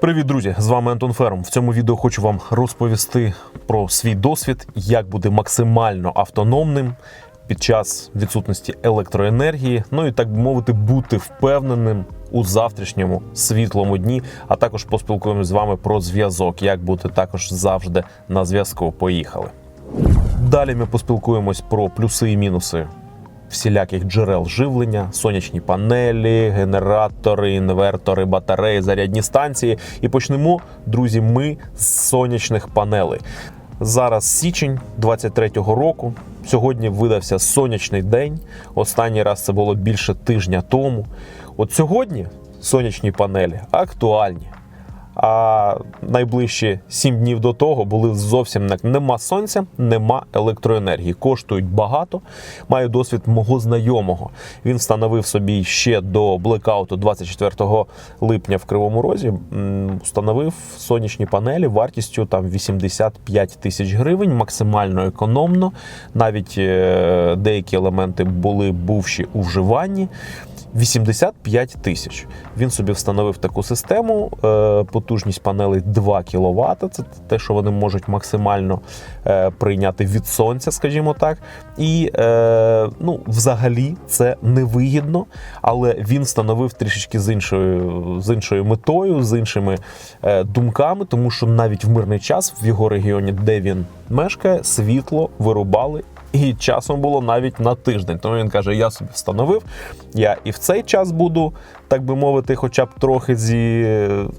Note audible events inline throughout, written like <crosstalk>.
Привіт, друзі! З вами Антон Ферм. В цьому відео хочу вам розповісти про свій досвід, як бути максимально автономним під час відсутності електроенергії. Ну і так би мовити, бути впевненим у завтрашньому світлому дні. А також поспілкуємося з вами про зв'язок, як бути також завжди на зв'язку. Поїхали. Далі ми поспілкуємось про плюси і мінуси всіляких джерел живлення, сонячні панелі, генератори, інвертори, батареї, зарядні станції. І почнемо, друзі, ми з сонячних панелей. Зараз січень 23-го року. Сьогодні видався сонячний день. Останній раз це було більше тижня тому. От сьогодні сонячні панелі актуальні. А найближчі сім днів до того були зовсім не- нема сонця, нема електроенергії. Коштують багато. Маю досвід мого знайомого. Він встановив собі ще до блекауту 24 липня в Кривому Розі. Встановив сонячні панелі вартістю там 85 тисяч гривень, максимально економно. Навіть е, деякі елементи були бувші у вживанні. 85 тисяч. Він собі встановив таку систему. е, Потужність панелей 2 кВт. Це те, що вони можуть максимально е, прийняти від сонця, скажімо так. І е, ну, взагалі це невигідно, але він встановив трішечки з іншою, з іншою метою, з іншими думками, тому що навіть в мирний час в його регіоні, де він мешкає, світло вирубали і часом було навіть на тиждень. Тому він каже: я собі встановив, я і в цей час буду, так би мовити, хоча б трохи зі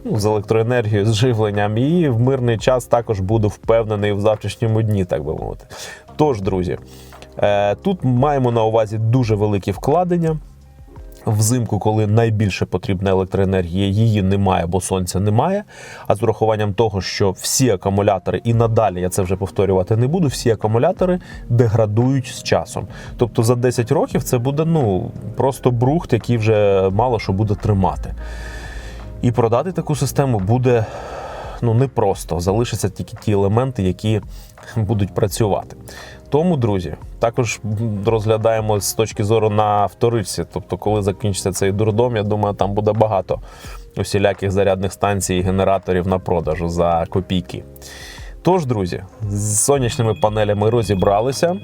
ну, з електроенергією, з живленням, і в мирний час також буду впевнений в завтрашньому дні, так би мовити. Тож, друзі, е, тут маємо на увазі дуже великі вкладення. Взимку, коли найбільше потрібна електроенергія, її немає, бо сонця немає. А з урахуванням того, що всі акумулятори, і надалі я це вже повторювати не буду, всі акумулятори деградують з часом. Тобто за 10 років це буде ну просто брухт, який вже мало що буде тримати. І продати таку систему буде ну непросто. Залишаться тільки ті елементи, які будуть працювати. Тому, друзі, також розглядаємо з точки зору на вторичці. Тобто, коли закінчиться цей дурдом, я думаю, там буде багато усіляких зарядних станцій і генераторів на продажу за копійки. Тож, друзі, з сонячними панелями розібралися.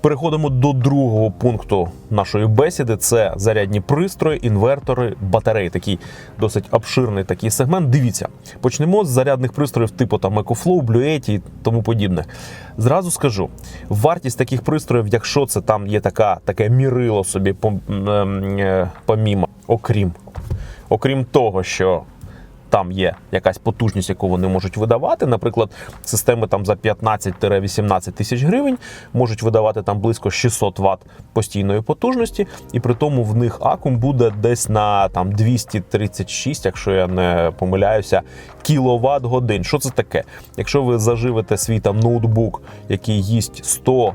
Переходимо до другого пункту нашої бесіди: це зарядні пристрої, інвертори, батареї. Такий досить обширний такий сегмент. Дивіться, почнемо з зарядних пристроїв типу там EcoFlow, Yeti і тому подібне. Зразу скажу, вартість таких пристроїв, якщо це там є така, таке мірило собі ем, е, помімо, окрім, окрім того, що там є якась потужність, яку вони можуть видавати. Наприклад, системи там за 15-18 тисяч гривень можуть видавати там близько 600 Вт постійної потужності, і при тому в них акум буде десь на там 236, якщо я не помиляюся, кіловат годин. Що це таке? Якщо ви заживете свій там ноутбук, який їсть 100 е,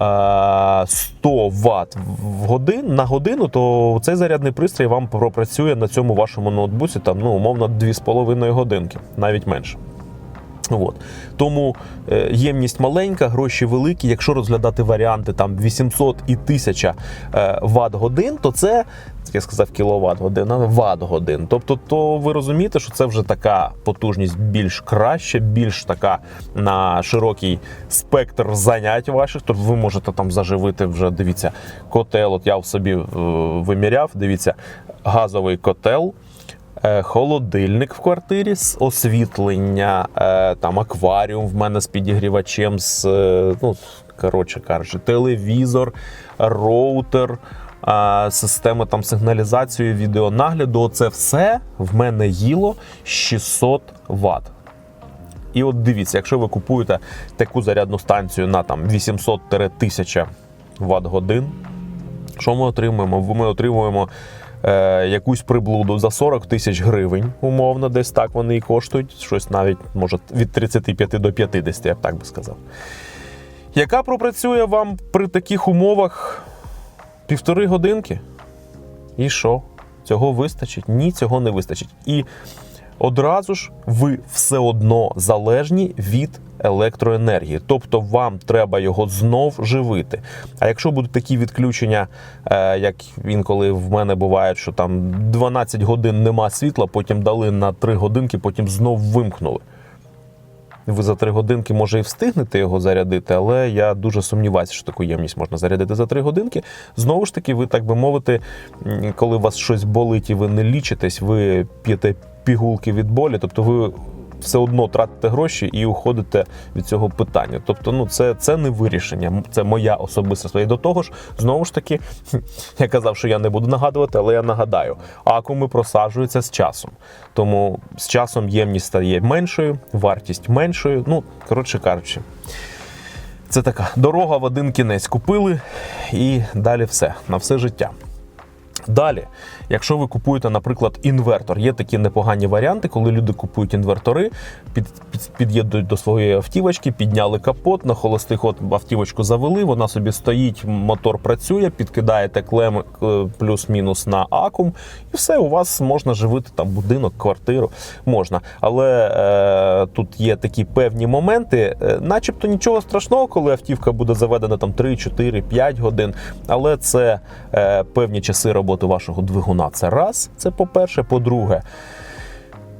100 Вт в годин на годину, то цей зарядний пристрій вам пропрацює на цьому вашому ноутбуці там ну умовно 2,5 годинки, навіть менше. От. Тому е, ємність маленька, гроші великі. Якщо розглядати варіанти там 800 і 1000 е, Вт годин, то це, я сказав, кіловат година, Вт годин. Тобто, то ви розумієте, що це вже така потужність більш краща, більш така на широкий спектр занять ваших. Тобто ви можете там заживити вже, дивіться, котел. От я в собі е, виміряв, дивіться, газовий котел. Е, холодильник в квартирі з освітлення, е, там акваріум в мене з підігрівачем, з ну коротше кажучи, телевізор, роутер, система там сигналізації, відеонагляду. Це все в мене їло 600 Вт. І от дивіться, якщо ви купуєте таку зарядну станцію на там 800-1000 Вт годин, що ми отримуємо? Ми отримуємо е, якусь приблуду за 40 тисяч гривень, умовно, десь так вони і коштують. Щось навіть може від 35 до 50, я б так би сказав. Яка пропрацює вам при таких умовах півтори годинки? І що? Цього вистачить? Ні, цього не вистачить. І одразу ж ви все одно залежні від електроенергії. Тобто вам треба його знов живити. А якщо будуть такі відключення, е, як інколи в мене буває, що там 12 годин нема світла, потім дали на 3 годинки, потім знов вимкнули. Ви за три годинки, може, і встигнете його зарядити, але я дуже сумніваюся, що таку ємність можна зарядити за три годинки. Знову ж таки, ви, так би мовити, коли у вас щось болить і ви не лічитесь, ви п'єте пігулки від болі, тобто ви все одно тратите гроші і уходите від цього питання. Тобто, ну це, це не вирішення, це моя особиста своя. І до того ж, знову ж таки, <laughs> я казав, що я не буду нагадувати, але я нагадаю, акуми просаджуються з часом. Тому з часом ємність стає меншою, вартість меншою. Ну, коротше кажучи. Це така дорога в один кінець купили, і далі все на все життя. Далі, якщо ви купуєте, наприклад, інвертор, є такі непогані варіанти, коли люди купують інвертори, під, під, під'єднують до своєї автівочки, підняли капот, на холостий ход автівочку завели, вона собі стоїть, мотор працює, підкидаєте клем е, плюс-мінус на акум, і все, у вас можна живити там будинок, квартиру, можна. Але е, тут є такі певні моменти, е, начебто нічого страшного, коли автівка буде заведена там 3, 4, 5 годин, але це е, певні часи роботи вашого двигуна. Це раз, це по-перше. По-друге,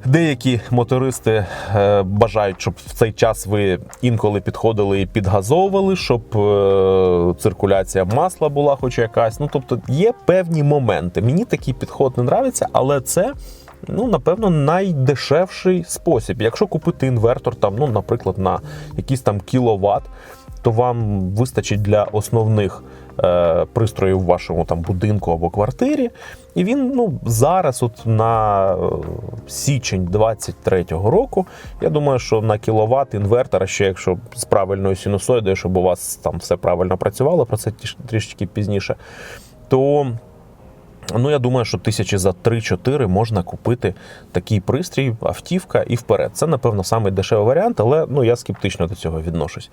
Деякі мотористи е, бажають, щоб в цей час ви інколи підходили і підгазовували, щоб е, циркуляція масла була хоч якась. Ну тобто є певні моменти. Мені такий підход не нравиться, але це. Ну, напевно, найдешевший спосіб. Якщо купити інвертор, там, ну, наприклад, на якийсь там кіловат, то вам вистачить для основних е, пристроїв в вашому там будинку або квартирі. І він ну, зараз, от на е, січень 23-го року, я думаю, що на кіловат інвертора, ще якщо з правильною синусоїдою, щоб у вас там все правильно працювало, про це тріш- трішки пізніше, то Ну, я думаю, що тисячі за 3-4 можна купити такий пристрій, автівка і вперед. Це, напевно, самий дешевий варіант, але ну, я скептично до цього відношусь.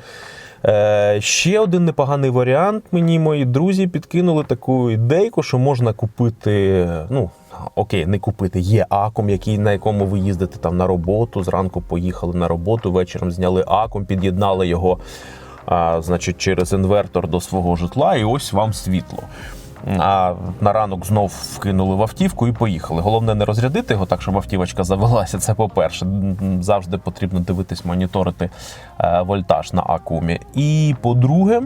Е, ще один непоганий варіант. Мені мої друзі підкинули таку ідейку, що можна купити. Ну, окей, не купити. Є акум, який, на якому ви їздите там на роботу. Зранку поїхали на роботу, вечором зняли акум, під'єднали його. А, значить, через інвертор до свого житла, і ось вам світло. А на ранок знов вкинули в автівку і поїхали. Головне не розрядити його так, щоб автівочка завелася. Це по-перше, завжди потрібно дивитись, моніторити е, вольтаж на акумі. І по-друге,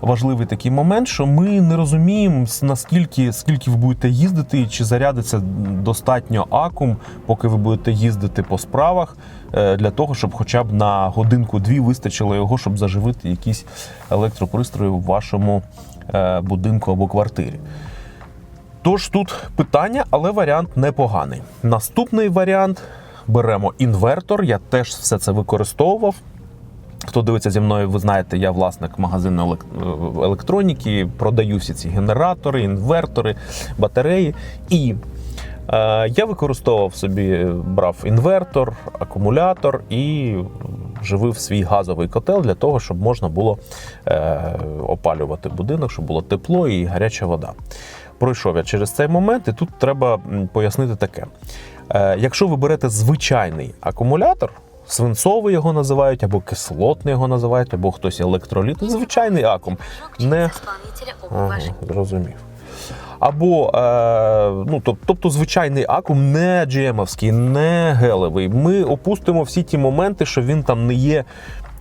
важливий такий момент, що ми не розуміємо наскільки скільки ви будете їздити, чи зарядиться достатньо акум, поки ви будете їздити по справах, е, для того, щоб хоча б на годинку-дві вистачило його, щоб заживити якісь електропристрої в вашому будинку або квартирі. Тож тут питання, але варіант непоганий. Наступний варіант беремо інвертор. Я теж все це використовував. Хто дивиться зі мною, ви знаєте, я власник магазину е, електроніки, продаю всі ці генератори, інвертори, батареї. І е, я використовував собі, брав інвертор, акумулятор і живив свій газовий котел для того, щоб можна було е, опалювати будинок, щоб було тепло і гаряча вода. Пройшов я через цей момент, і тут треба пояснити таке: е, якщо ви берете звичайний акумулятор, свинцовий його називають, або кислотний його називають, або хтось електроліт, звичайний акум. Не Ага, зрозумів. Або е, ну, тоб- тобто звичайний акум не джемовський, не гелевий. Ми опустимо всі ті моменти, що він там не є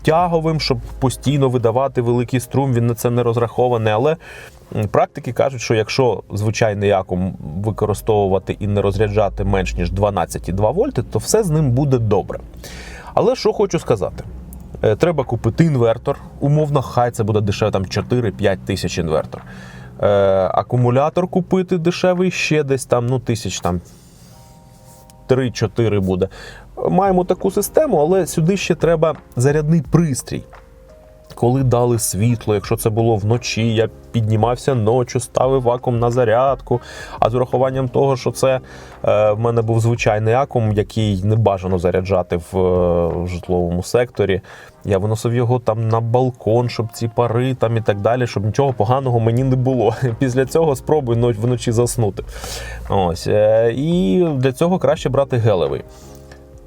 тяговим, щоб постійно видавати великий струм, він на це не розрахований. Але практики кажуть, що якщо звичайний акум використовувати і не розряджати менш ніж 12,2 вольти, то все з ним буде добре. Але що хочу сказати. Е, Треба купити інвертор. Умовно, хай це буде дешево, там 4-5 тисяч інвертор. Е, акумулятор купити дешевий ще десь там, ну, тисяч там 3-4 буде. Маємо таку систему, але сюди ще треба зарядний пристрій. Коли дали світло, якщо це було вночі, я піднімався ночі, ставив акум на зарядку. А з урахуванням того, що це е, в мене був звичайний акум, який не бажано заряджати в, е, в житловому секторі. Я виносив його там на балкон, щоб ці пари там і так далі, щоб нічого поганого мені не було. <laughs> Після цього спробуй вночі заснути. Ось. Е, і для цього краще брати гелевий.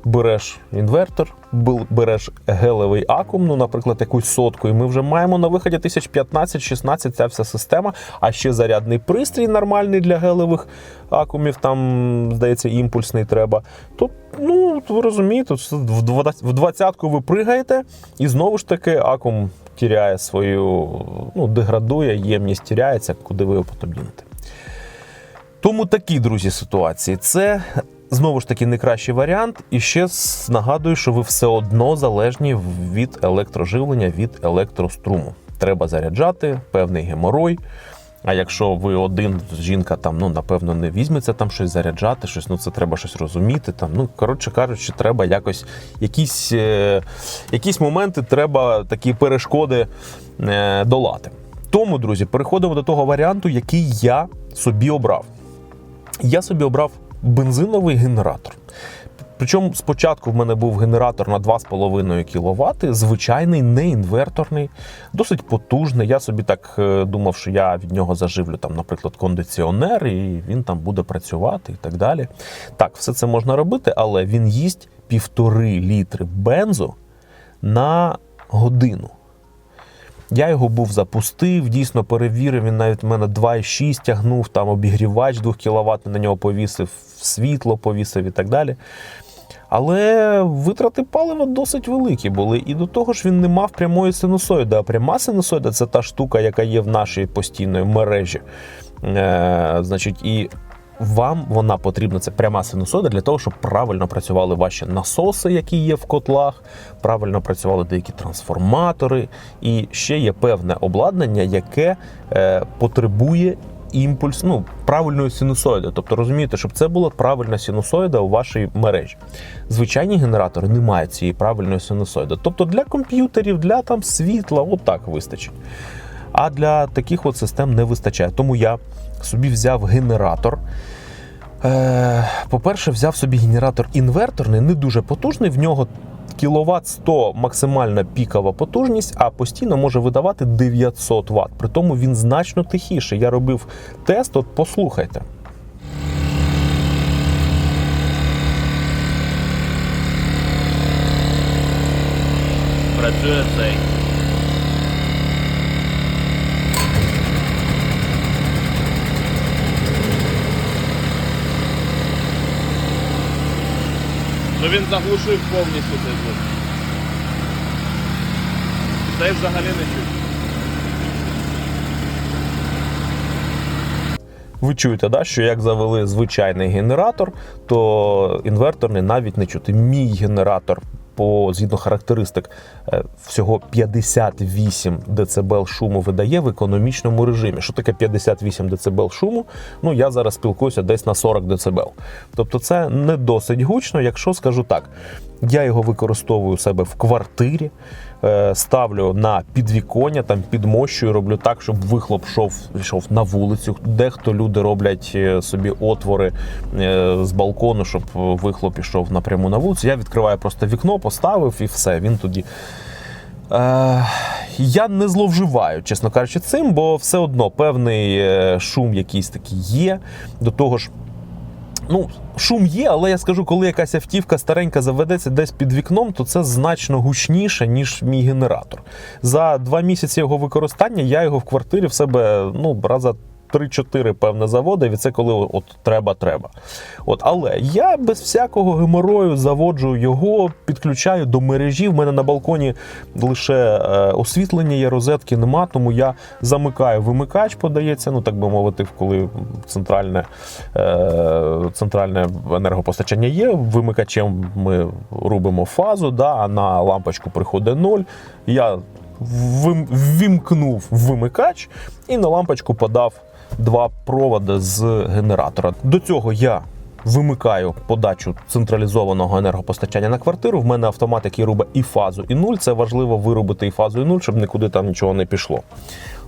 береш інвертор, береш гелевий акум, ну, наприклад, якусь сотку, і ми вже маємо на виході 1015-16 ця вся система, а ще зарядний пристрій нормальний для гелевих акумів, там, здається, імпульсний треба. То, ну, ви розумієте, в 20 в двадцятку ви пригаєте, і знову ж таки акум тіряє свою, ну, деградує, ємність тіряється, куди ви його потім дінете. Тому такі, друзі, ситуації. Це знову ж таки не кращий варіант. І ще нагадую, що ви все одно залежні від електроживлення, від електроструму. Треба заряджати певний геморой. А якщо ви один, жінка там, ну напевно, не візьметься там щось заряджати, щось, ну це треба щось розуміти. Там, ну коротше кажучи, треба якось якісь, е, якісь моменти треба такі перешкоди е, долати. Тому, друзі, переходимо до того варіанту, який я собі обрав. Я собі обрав бензиновий генератор. Причому спочатку в мене був генератор на 2,5 кВт, звичайний, не інверторний, досить потужний. Я собі так е, думав, що я від нього заживлю, там, наприклад, кондиціонер, і він там буде працювати і так далі. Так, все це можна робити, але він їсть півтори літри бензу на годину. Я його був запустив, дійсно перевірив. Він навіть в мене 2,6 тягнув, там обігрівач 2 кВт на нього повісив, світло повісив і так далі. Але витрати палива досить великі були. І до того ж він не мав прямої синусоїди. А пряма синусоїда це та штука, яка є в нашій постійної мережі. Е, значить, і вам вона потрібна, це пряма синусоїда для того, щоб правильно працювали ваші насоси, які є в котлах, правильно працювали деякі трансформатори, і ще є певне обладнання, яке е, потребує імпульс, ну, правильної синусоїди. Тобто розумієте, щоб це була правильна синусоїда у вашій мережі. Звичайні генератори не мають цієї правильної синусоїди. Тобто для комп'ютерів, для там світла, отак вистачить. А для таких от систем не вистачає. Тому я собі взяв генератор. Е, По-перше, взяв собі генератор інверторний, не дуже потужний. В нього кіловат 100 максимальна пікова потужність, а постійно може видавати 900 Вт. При тому він значно тихіший. Я робив тест, от послухайте. Працює цей. Ну він заглушив повністю цей звук. Цей взагалі не чуть. Ви чуєте, да, що як завели звичайний генератор, то інверторний навіть не чути. Мій генератор по згідно характеристик е, всього 58 дБ шуму видає в економічному режимі. Що таке 58 дБ шуму? Ну я зараз спілкуюся десь на 40 дБ. Тобто це не досить гучно, якщо скажу так. Я його використовую у себе в квартирі, ставлю на підвіконня, там підмощую, роблю так, щоб вихлоп йшов, йшов на вулицю. Дехто люди роблять е, собі отвори е, з балкону, щоб вихлоп ішов напряму на вулицю. Я відкриваю просто вікно, поставив і все. Він тоді. Е, я не зловживаю, чесно кажучи, цим, бо все одно певний е, шум якийсь такий є. До того ж, Ну, шум є, але я скажу, коли якась автівка старенька заведеться десь під вікном, то це значно гучніше, ніж мій генератор. За два місяці його використання я його в квартирі в себе ну, раза 3-4, певне, заводив, і це коли от треба, треба. От, але я без всякого геморою заводжу його, підключаю до мережі. В мене на балконі лише е, освітлення є, розетки нема, тому я замикаю вимикач, подається, ну так би мовити, коли центральне, е, центральне енергопостачання є. Вимикачем ми робимо фазу, да, а на лампочку приходить 0. Я ввімкнув вимикач і на лампочку подав два проводи з генератора. До цього я вимикаю подачу централізованого енергопостачання на квартиру. В мене автомат, який робить і фазу, і нуль. Це важливо виробити і фазу, і нуль, щоб нікуди там нічого не пішло.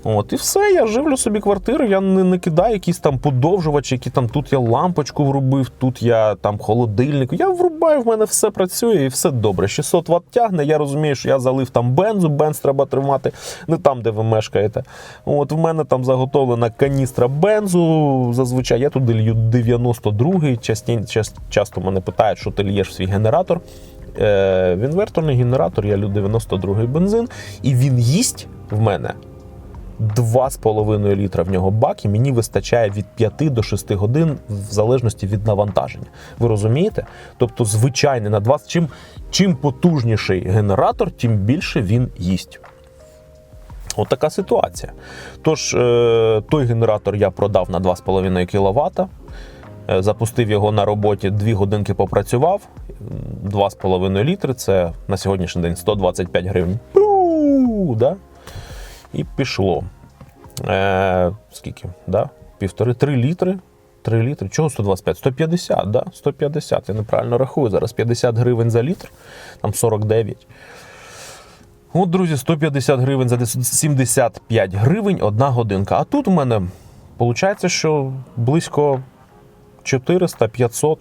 От, і все, я живлю собі квартиру, я не, не кидаю якісь там подовжувачі, які там тут я лампочку врубив, тут я там холодильник. Я врубаю, в мене все працює і все добре. 600 Вт тягне. Я розумію, що я залив там бензу, бенз треба тримати не там, де ви мешкаєте. От в мене там заготовлена каністра бензу. Зазвичай я туди лью 92-й. Часті, час- часто мене питають, що ти лєш в свій генератор. Е, інверторний генератор я лю 92-й бензин, і він їсть в мене 2,5 літра в нього бак, і мені вистачає від 5 до 6 годин в залежності від навантаження. Ви розумієте? Тобто, звичайний на 20, чим, чим потужніший генератор, тим більше він їсть. От ситуація. Тож, е, той генератор я продав на 2,5 кВт. Е, Запустив його на роботі, 2 годинки попрацював. 2,5 літри це на сьогоднішній день 125 гривень. Пу, да? І пішло. Е, скільки? Да? Півтори, три літри. 3 літри. Чого 125? 150, да? 150. Я неправильно рахую. Зараз 50 гривень за літр, там 49. От, друзі, 150 гривень за 75 гривень одна годинка. А тут у мене виходить, що близько 400-500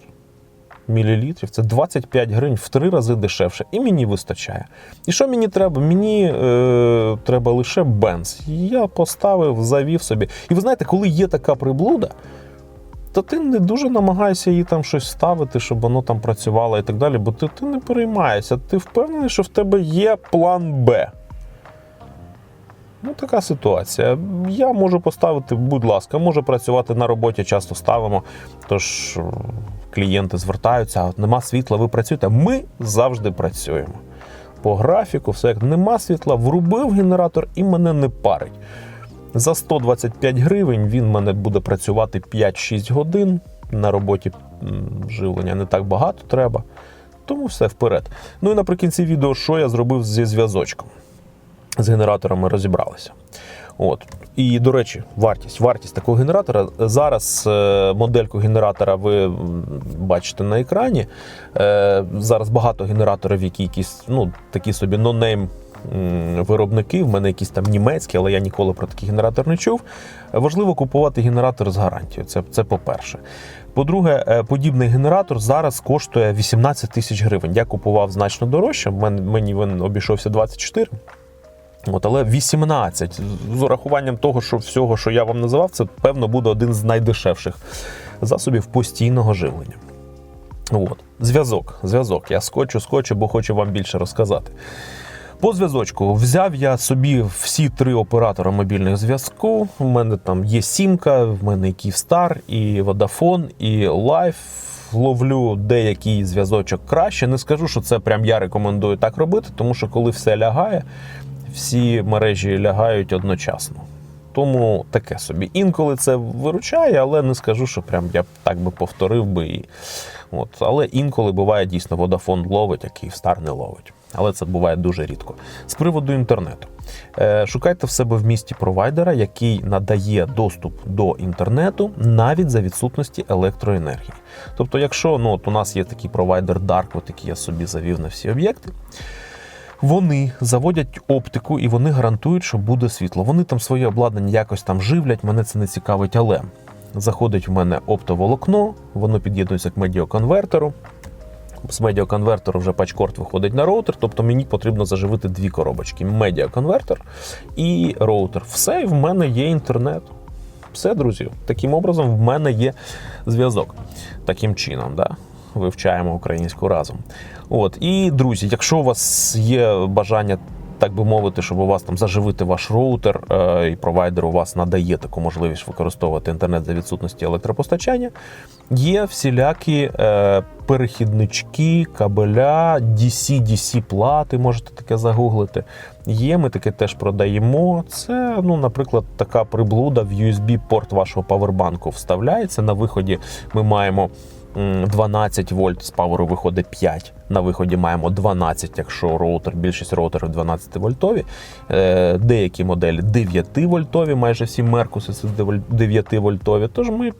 мілілітрів. Це 25 гривень в три рази дешевше. І мені вистачає. І що мені треба? Мені е, треба лише бенз. Я поставив, завів собі. І ви знаєте, коли є така приблуда, то ти не дуже намагаєшся її там щось ставити, щоб воно там працювало і так далі, бо ти, ти не переймаєшся. Ти впевнений, що в тебе є план Б. Ну, така ситуація. Я можу поставити, будь ласка, може працювати на роботі, часто ставимо. Тож клієнти звертаються, а нема світла, ви працюєте. Ми завжди працюємо. По графіку, все як нема світла, врубив генератор і мене не парить. За 125 гривень він мене буде працювати 5-6 годин. На роботі живлення не так багато треба. Тому все вперед. Ну і наприкінці відео, що я зробив зі зв'язочком. З генераторами розібралися. От. І, до речі, вартість. Вартість такого генератора. Зараз е, модельку генератора ви бачите на екрані. Е, зараз багато генераторів, які якісь ну, такі собі нонейм виробники. В мене якісь там німецькі, але я ніколи про такий генератор не чув. Важливо купувати генератор з гарантією. Це, це по-перше. По-друге, е, подібний генератор зараз коштує 18 тисяч гривень. Я купував значно дорожче. Мен- Мені він обійшовся 24. От, але 18. З урахуванням того, що всього, що я вам називав, це певно буде один з найдешевших засобів постійного живлення. От. Зв'язок. Зв'язок. Я скочу, скочу, бо хочу вам більше розказати. По зв'язочку взяв я собі всі три оператора мобільних зв'язку. У мене там є сімка, в мене Київстар, і Vodafone, і Life. Ловлю деякий зв'язочок краще. Не скажу, що це прям я рекомендую так робити, тому що коли все лягає, всі мережі лягають одночасно. Тому таке собі. Інколи це виручає, але не скажу, що прям я так би повторив би. І, от. Але інколи буває дійсно Vodafone ловить, а Київстар не ловить. Але це буває дуже рідко. З приводу інтернету. Е, шукайте в себе в місті провайдера, який надає доступ до інтернету навіть за відсутності електроенергії. Тобто, якщо ну, от у нас є такий провайдер Dark, от який я собі завів на всі об'єкти. Вони заводять оптику і вони гарантують, що буде світло. Вони там своє обладнання якось там живлять, мене це не цікавить, але заходить в мене оптоволокно, воно під'єднується к медіаконвертеру. З медіаконвертеру вже пачкорд виходить на роутер, тобто мені потрібно заживити дві коробочки: медіаконвертер і роутер. Все, і в мене є інтернет. Все, друзі, таким образом в мене є зв'язок. Таким чином, да? вивчаємо українську разом. От і друзі, якщо у вас є бажання. Так би мовити, щоб у вас там заживити ваш роутер, е, і провайдер у вас надає таку можливість використовувати інтернет за відсутності електропостачання. Є всілякі е, перехіднички, кабеля, DC-DC плати, можете таке загуглити. Є, ми таке теж продаємо. Це, ну, наприклад, така приблуда в USB-порт вашого павербанку вставляється. На виході ми маємо 12 вольт, з паверу виходить 5. На виході маємо 12, якщо роутер, більшість роутерів 12 вольтові. Е, Деякі моделі 9 вольтові, майже всі Меркуси це 9 вольтові. Тож ми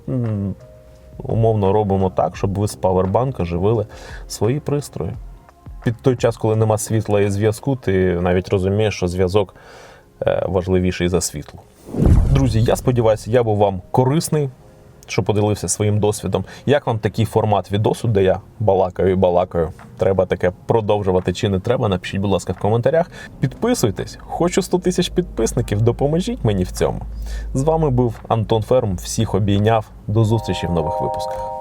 умовно робимо так, щоб ви з павербанка живили свої пристрої. Під той час, коли нема світла і зв'язку, ти навіть розумієш, що зв'язок е, важливіший за світло. Друзі, я сподіваюся, я був вам корисний, що поділився своїм досвідом. Як вам такий формат відосу, де я балакаю і балакаю? Треба таке продовжувати чи не треба? Напишіть, будь ласка, в коментарях. Підписуйтесь, хочу 100 тисяч підписників. Допоможіть мені в цьому. З вами був Антон Ферм. Всіх обійняв. До зустрічі в нових випусках.